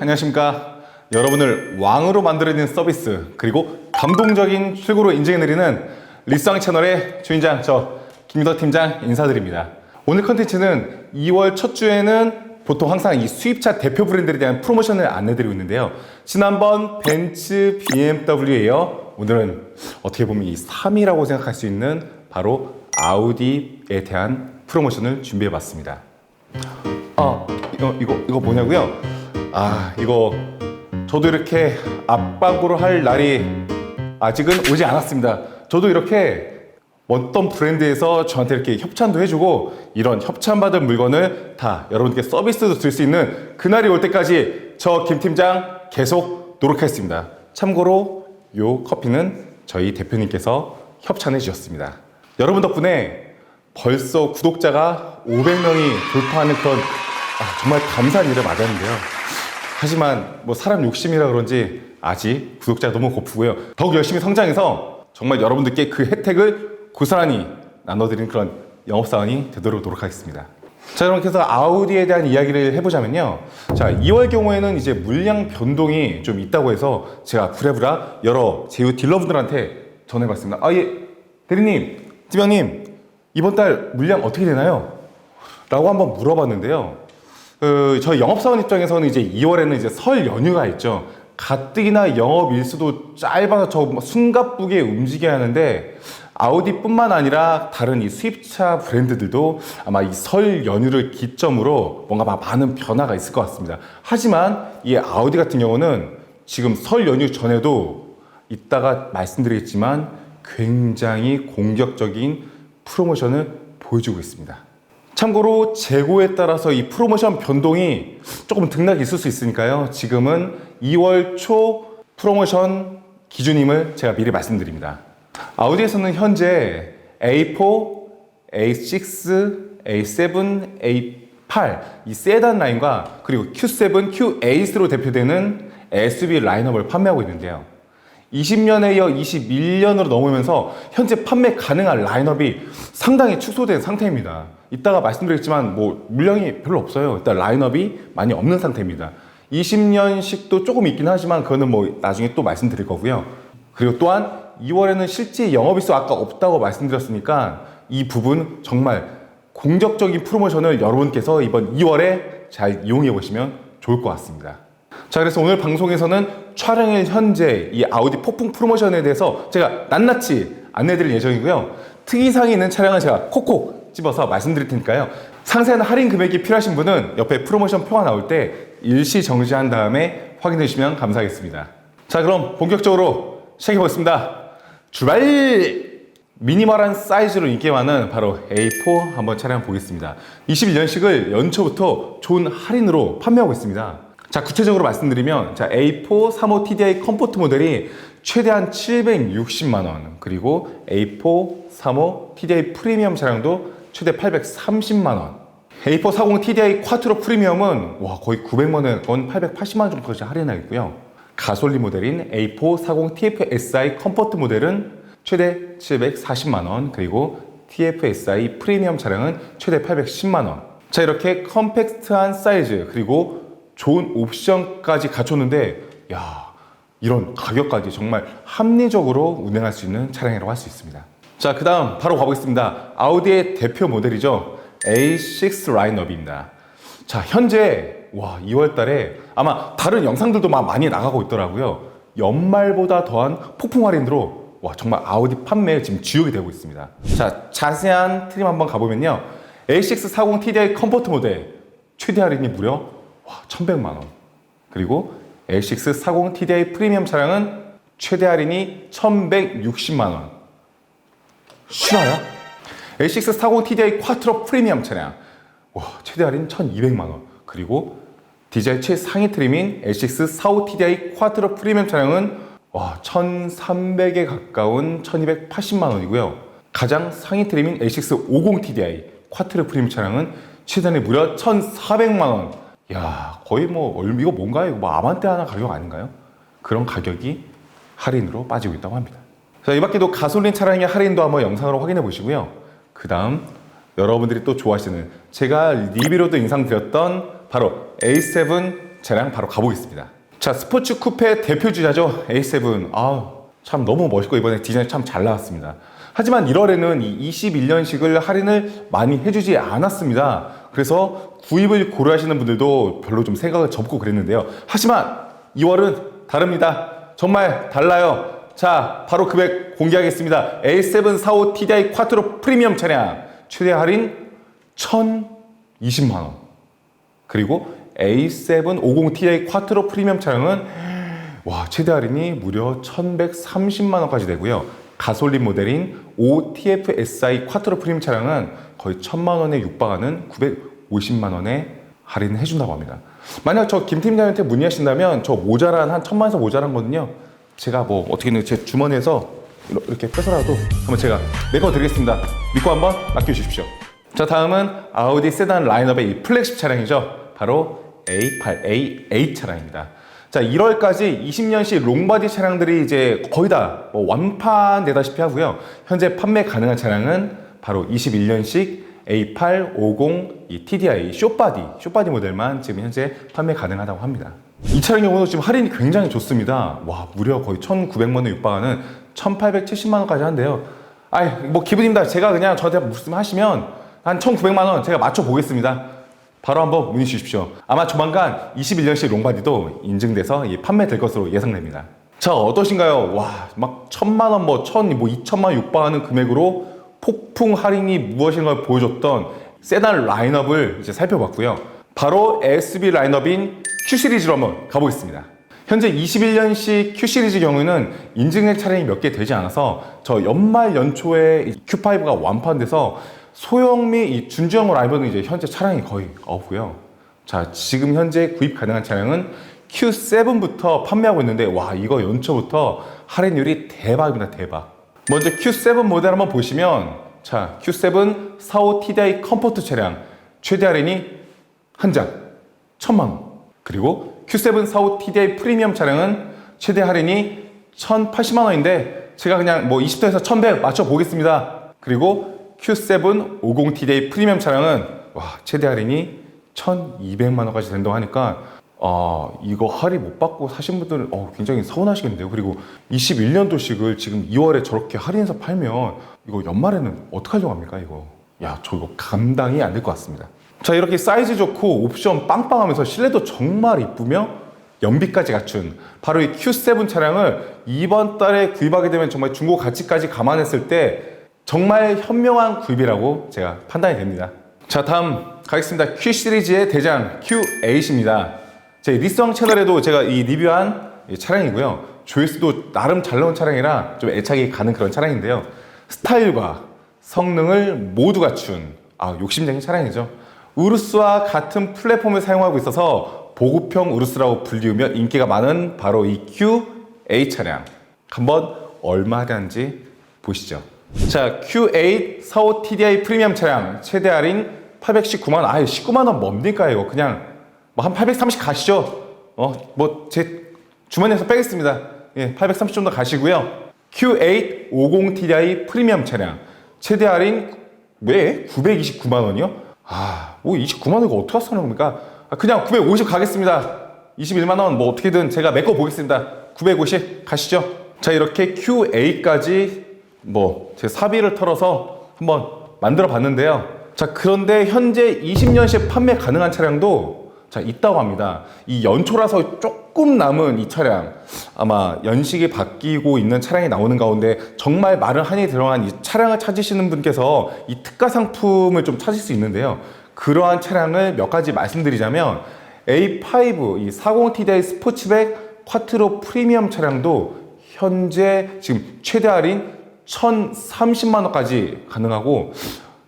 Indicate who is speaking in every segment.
Speaker 1: 안녕하십니까. 여러분을 왕으로 만들어내는 서비스, 그리고 감동적인 출고로 인증해드리는 리쌍 채널의 주인장, 저 김유덕 팀장 인사드립니다. 오늘 컨텐츠는 2월 첫 주에는 보통 항상 이 수입차 대표 브랜드에 대한 프로모션을 안내드리고 있는데요. 지난번 벤츠, BMW에 이어 오늘은 어떻게 보면 이 3위라고 생각할 수 있는 바로 아우디에 대한 프로모션을 준비해봤습니다. 아 이거 이거 이거 뭐냐고요? 아 이거 저도 이렇게 압박으로 할 날이 아직은 오지 않았습니다. 저도 이렇게 어떤 브랜드에서 저한테 이렇게 협찬도 해주고 이런 협찬받은 물건을 다 여러분께 서비스도 줄수 있는 그날이 올 때까지 저 김 팀장 계속 노력하겠습니다. 참고로 요 커피는 저희 대표님께서 협찬해 주셨습니다. 여러분 덕분에 벌써 구독자가 500명이 돌파하는 그런 아, 정말 감사한 일을 맞았는데요. 하지만 뭐 사람 욕심이라 그런지 아직 구독자가 너무 고프고요. 더욱 열심히 성장해서 정말 여러분들께 그 혜택을 고스란히 나눠드리는 그런 영업사원이 되도록 노력하겠습니다. 자, 그럼 그래서 아우디에 대한 이야기를 해보자면요. 자, 2월 경우에는 이제 물량 변동이 좀 있다고 해서 제가 부랴부랴 여러 제휴 딜러분들한테 전해봤습니다. 아, 예, 대리님, 팀장님, 이번 달 물량 어떻게 되나요? 라고 한번 물어봤는데요. 그 저희 영업사원 입장에서는 이제 2월에는 이제 설 연휴가 있죠. 가뜩이나 영업 일수도 짧아서 저뭐 숨가쁘게 움직여야 하는데 아우디뿐만 아니라 다른 이 수입차 브랜드들도 아마 이 설 연휴를 기점으로 뭔가 막 많은 변화가 있을 것 같습니다. 하지만 이 아우디 같은 경우는 지금 설 연휴 전에도 이따가 말씀드리겠지만 굉장히 공격적인 프로모션을 보여주고 있습니다. 참고로 재고에 따라서 이 프로모션 변동이 조금 등락이 있을 수 있으니까요. 지금은 2월 초 프로모션 기준임을 제가 미리 말씀드립니다. 아우디에서는 현재 A4, A6, A7, A8 이 세단 라인과 그리고 Q7, Q8로 대표되는 SUV 라인업을 판매하고 있는데요. 20년에 이어 21년으로 넘으면서 현재 판매 가능한 라인업이 상당히 축소된 상태입니다. 이따가 말씀드리겠지만 뭐 물량이 별로 없어요. 일단 라인업이 많이 없는 상태입니다. 20년식도 조금 있긴 하지만 그거는 뭐 나중에 또 말씀드릴 거고요. 그리고 또한 2월에는 실제 영업일수 아까 없다고 말씀드렸으니까 이 부분 정말 공격적인 프로모션을 여러분께서 이번 2월에 잘 이용해 보시면 좋을 것 같습니다. 자, 그래서 오늘 방송에서는 촬영일 현재 이 아우디 폭풍 프로모션에 대해서 제가 낱낱이 안내드릴 예정이고요. 특이사항이 있는 차량은 제가 콕콕 집어서 말씀드릴 테니까요. 상세한 할인 금액이 필요하신 분은 옆에 프로모션 표가 나올 때 일시 정지한 다음에 확인해 주시면 감사하겠습니다. 자, 그럼 본격적으로 시작해 보겠습니다. 출발! 미니멀한 사이즈로 인기 많은 바로 A4 한번 차량 보겠습니다. 21년식을 연초부터 좋은 할인으로 판매하고 있습니다. 자, 구체적으로 말씀드리면 자, A4 35 TDI 컴포트 모델이 최대한 760만 원, 그리고 A4 35 TDI 프리미엄 차량도 최대 830만 원. A4 40 TDI 쿼트로 프리미엄은 와, 거의 900만 원, 880만 원 정도까지 할인하고 있고요. 가솔린 모델인 A4 40 TFSI 컴포트 모델은 최대 740만 원, 그리고 TFSI 프리미엄 차량은 최대 810만 원. 자, 이렇게 컴팩트한 사이즈, 그리고 좋은 옵션까지 갖췄는데, 야, 이런 가격까지 정말 합리적으로 운행할 수 있는 차량이라고 할 수 있습니다. 자, 그 다음 바로 가보겠습니다. 아우디의 대표 모델이죠. A6 라인업입니다. 자, 현재, 와, 2월 달에 아마 다른 영상들도 막 많이 나가고 있더라고요. 연말보다 더한 폭풍 할인으로 와, 정말 아우디 판매 지금 주역이 되고 있습니다. 자, 자세한 트림 한번 가보면요. A6 40 TDI 컴포트 모델 최대 할인이 무려 와, 1100만 원. 그리고 A6 40 TDI 프리미엄 차량은 최대 할인이 1160만 원. 실화야? A6 40 TDI 쿼트로 프리미엄 차량. 와, 최대 할인 1200만 원. 그리고 디젤 최상위 트림인 A6 45 TDI 쿼트로 프리미엄 차량은 와, 1300에 가까운 1280만 원이고요. 가장 상위 트림인 A6 50 TDI 쿼트로 프리미엄 차량은 최단에 무려 1400만 원. 야, 거의 뭐 이거 뭔가요? 뭐 아반떼 하나 가격 아닌가요? 그런 가격이 할인으로 빠지고 있다고 합니다. 자, 이 밖에도 가솔린 차량의 할인도 한번 영상으로 확인해 보시고요. 그 다음 여러분들이 또 좋아하시는 제가 리뷰로도 인상드렸던 바로 A7 차량 바로 가보겠습니다. 자, 스포츠 쿠페 대표 주자죠. A7. 아, 참 너무 멋있고 이번에 디자인 참 잘 나왔습니다. 하지만 1월에는 이 21년식을 할인을 많이 해주지 않았습니다. 그래서 구입을 고려하시는 분들도 별로 좀 생각을 접고 그랬는데요. 하지만 2월은 다릅니다. 정말 달라요. 자, 바로 금액 공개하겠습니다. A7 45 TDI 쿼트로 프리미엄 차량 최대 할인 1,020만 원. 그리고 A7 50 TI 쿼트로 프리미엄 차량은 와 최대 할인이 무려 1,130만 원까지 되고요. 가솔린 모델인 5TFSI 쿼트로 프리미엄 차량은 거의 1,000만 원에 육박하는 950만 원에 할인해 준다고 합니다. 만약 저 김 팀장한테 문의하신다면 저 모자란 한 천만 원에서 모자란 거는요. 제가 뭐 어떻게든 제 주머니에서 이렇게 빼서라도 한번 제가 메꿔 드리겠습니다. 믿고 한번 맡겨 주십시오. 자 다음은 아우디 세단 라인업의 이 플렉십 차량이죠. 바로 A8, A8 차량입니다. 자 1월까지 20년식 롱바디 차량들이 이제 거의 다 뭐 완판되다시피 하고요. 현재 판매 가능한 차량은 바로 21년식 A8, 50, 이 TDI 쇼바디, 쇼바디 모델만 지금 현재 판매 가능하다고 합니다. 이 차량 경우도 지금 할인이 굉장히 좋습니다. 와, 무려 거의 1,900만 원 육박하는 1,870만 원까지 한대요. 아이, 뭐 기분입니다. 제가 그냥 저한테 말씀하시면 한 1,900만 원 제가 맞춰 보겠습니다. 바로 한번 문의 주십시오. 아마 조만간 21년식 롱바디도 인증돼서 예, 판매될 것으로 예상됩니다. 자, 어떠신가요? 와, 막 천만 원, 뭐 천, 뭐 이천만 원 육박하는 금액으로 폭풍 할인이 무엇인가를 보여줬던 세단 라인업을 이제 살펴봤고요. 바로 SB 라인업인 Q 시리즈로 한번 가보겠습니다. 현재 21년식 Q 시리즈 경우는 인증된 차량이 몇 개 되지 않아서 저 연말 연초에 이 Q5가 완판돼서 소형 및이 준주형 라이브는 이제 현재 차량이 거의 없고요. 자, 지금 현재 구입 가능한 차량은 Q7부터 판매하고 있는데 와, 이거 연초부터 할인율이 대박입니다. 대박. 먼저 Q7 모델 한번 보시면 자, Q7 45 TDI 컴포트 차량 최대 할인이 한 장, 천만 원. 그리고 Q7 45 TDI 프리미엄 차량은 최대 할인이 1,080만 원인데 제가 그냥 뭐 20도에서 1,100 맞춰 보겠습니다. 그리고 Q7 50 TDI 프리미엄 차량은 와, 최대 할인이 1,200만 원까지 된다고 하니까 아, 이거 할인 못 받고 사신 분들은 어, 굉장히 서운하시겠는데요. 그리고 21년도식을 지금 2월에 저렇게 할인해서 팔면 이거 연말에는 어떡하려고 합니까, 이거? 야, 저 이거 감당이 안 될 것 같습니다. 자, 이렇게 사이즈 좋고 옵션 빵빵하면서 실내도 정말 이쁘며 연비까지 갖춘 바로 이 Q7 차량을 이번 달에 구입하게 되면 정말 중고 가치까지 감안했을 때 정말 현명한 구입이라고 제가 판단이 됩니다. 자, 다음 가겠습니다. Q 시리즈의 대장 Q8입니다. 제 리스왕 채널에도 제가 이 리뷰한 이 차량이고요. 조회수도 나름 잘 나온 차량이라 좀 애착이 가는 그런 차량인데요. 스타일과 성능을 모두 갖춘 아, 욕심쟁이 차량이죠. 우루스와 같은 플랫폼을 사용하고 있어서 보급형 우루스라고 불리우며 인기가 많은 바로 이 Q8 차량. 한번 얼마 하는지 보시죠. 자, Q8 45 TDI 프리미엄 차량 최대 할인 819만 원. 아예 19만 원 뭡니까 이거 그냥 뭐 한 830 가시죠. 어, 뭐 제 주머니에서 빼겠습니다. 예, 830 정도 가시고요. Q8 50 TDI 프리미엄 차량 최대 할인 왜 929만 원이요? 아, 뭐 29만 원 이거 어떻게 사는 겁니까? 아, 그냥 950 가겠습니다. 21만 원 뭐 어떻게든 제가 메꿔 보겠습니다. 950 가시죠. 자, 이렇게 Q8까지 뭐 제 사비를 털어서 한번 만들어 봤는데요. 자, 그런데 현재 20년씩 판매 가능한 차량도 자, 있다고 합니다. 이 연초라서 조금 남은 이 차량, 아마 연식이 바뀌고 있는 차량이 나오는 가운데 정말 많은 한이 들어간 이 차량을 찾으시는 분께서 이 특가 상품을 좀 찾을 수 있는데요. 그러한 차량을 몇 가지 말씀드리자면 A5, 이 40 TDI 스포츠백 쿼트로 프리미엄 차량도 현재 지금 최대 할인 1,030만 원까지 가능하고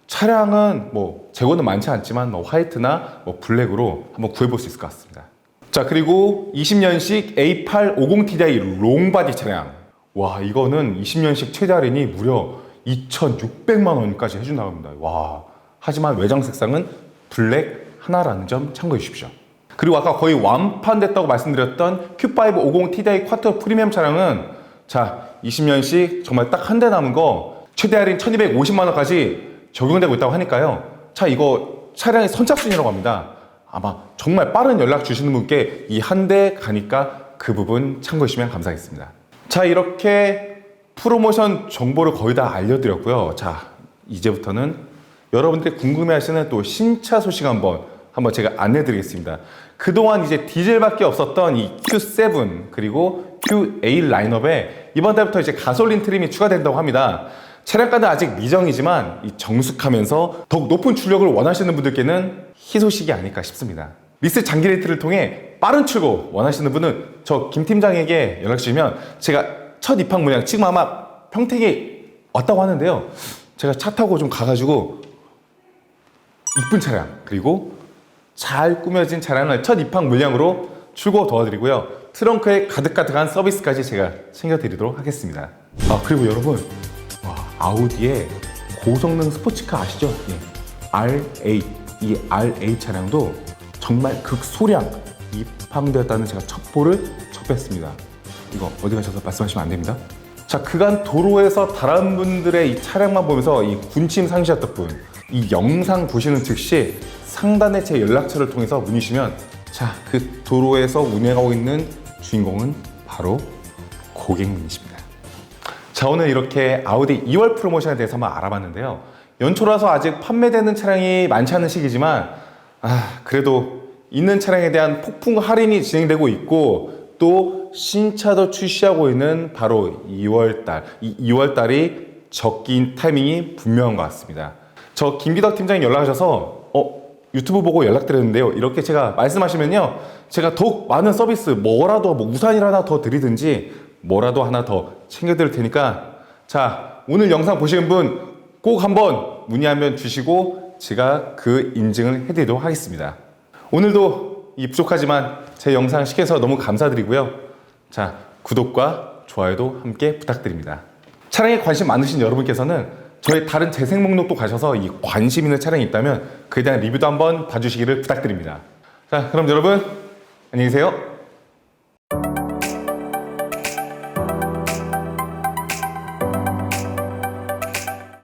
Speaker 1: 차량은 뭐 재고는 많지 않지만 뭐 화이트나 뭐 블랙으로 한번 구해볼 수 있을 것 같습니다. 자 그리고 20년식 A8 50 TDI 롱바디 차량 와 이거는 20년식 최대 할인이 무려 2,600만 원까지 해준다고 합니다. 와 하지만 외장 색상은 블랙 하나라는 점 참고해 주십시오. 그리고 아까 거의 완판됐다고 말씀드렸던 Q5 50 TDI 쿼터 프리미엄 차량은 자 20년씩 정말 딱 한 대 남은 거 최대 할인 1250만 원까지 적용되고 있다고 하니까요 차 이거 차량의 선착순이라고 합니다 아마 정말 빠른 연락 주시는 분께 이 한 대 가니까 그 부분 참고해 주시면 감사하겠습니다. 자, 이렇게 프로모션 정보를 거의 다 알려드렸고요. 자, 이제부터는 여러분들이 궁금해하시는 또 신차 소식 한번 한번 제가 안내드리겠습니다. 그동안 이제 디젤밖에 없었던 이 Q7 그리고 Q8 라인업에 이번 달부터 이제 가솔린 트림이 추가된다고 합니다. 차량가는 아직 미정이지만 이 정숙하면서 더욱 높은 출력을 원하시는 분들께는 희소식이 아닐까 싶습니다. 리스 장기 레이트를 통해 빠른 출고 원하시는 분은 저 김 팀장에게 연락 주시면 제가 첫 입항 문양 지금 아마 평택에 왔다고 하는데요. 제가 차 타고 좀 가가지고 이쁜 차량 그리고 잘 꾸며진 차량을 첫 입항 물량으로 출고 도와드리고요. 트렁크에 가득가득한 서비스까지 제가 챙겨드리도록 하겠습니다. 아 그리고 여러분 와, 아우디의 고성능 스포츠카 아시죠? 예. R8 이 R8 차량도 정말 극소량 입항되었다는 제가 첩보를 접했습니다. 이거 어디 가셔서 말씀하시면 안 됩니다. 자 그간 도로에서 다른 분들의 이 차량만 보면서 이 군침 상시했던 분, 이 영상 보시는 즉시 상단의 제 연락처를 통해서 문의시면 자 그 도로에서 운행하고 있는 주인공은 바로 고객님이십니다. 자 오늘 이렇게 아우디 2월 프로모션에 대해서 한번 알아봤는데요. 연초라서 아직 판매되는 차량이 많지 않은 시기지만 아 그래도 있는 차량에 대한 폭풍 할인이 진행되고 있고 또 신차도 출시하고 있는 바로 2월달 이 2월 달이 적긴 타이밍이 분명한 것 같습니다. 저 김기덕 팀장이 연락하셔서 어 유튜브 보고 연락드렸는데요. 이렇게 제가 말씀하시면요. 제가 더욱 많은 서비스 뭐라도 뭐 우산이라 하나 더 드리든지 뭐라도 하나 더 챙겨 드릴 테니까 자 오늘 영상 보시는 분 꼭 한번 문의하면 주시고 제가 그 인증을 해 드리도록 하겠습니다. 오늘도 이 부족하지만 제 영상 시켜서 너무 감사드리고요. 자 구독과 좋아요도 함께 부탁드립니다. 차량에 관심 많으신 여러분께서는 저희 다른 재생 목록도 가셔서 이 관심 있는 차량이 있다면 그에 대한 리뷰도 한번 봐주시기를 부탁드립니다. 자, 그럼 여러분 안녕히 계세요.